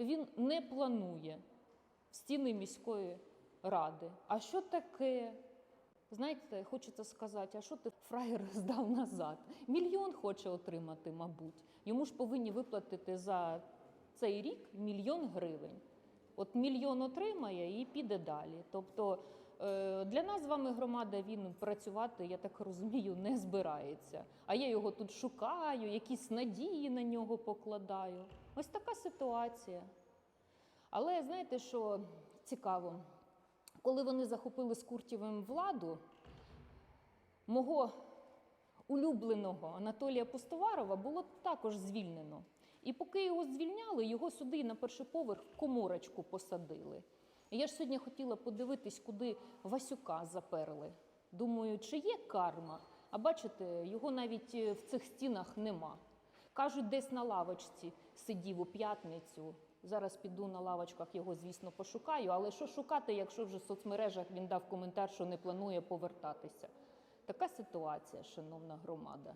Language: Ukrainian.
він не планує в стіни міської ради. А що таке? Знаєте, хочеться сказати, а що ти фраєр здав назад? Мільйон хоче отримати, мабуть. Йому ж повинні виплатити за цей рік мільйон гривень. От мільйон отримає і піде далі. Тобто для нас з вами громада він працювати, я так розумію, не збирається. А я його тут шукаю, якісь надії на нього покладаю. Ось така ситуація. Але знаєте, що цікаво? Коли вони захопили з Куртєвим владу, мого улюбленого Анатолія Пустоварова було також звільнено. І поки його звільняли, його сюди на перший поверх коморочку посадили. Я ж сьогодні хотіла подивитись, куди Васюка заперли. Думаю, чи є карма? А бачите, його навіть е, в цих стінах нема. Кажуть, десь на лавочці сидів у п'ятницю. Зараз піду на лавочках його, звісно, пошукаю. Але що шукати, якщо вже в соцмережах він дав коментар, що не планує повертатися? Така ситуація, шановна громада.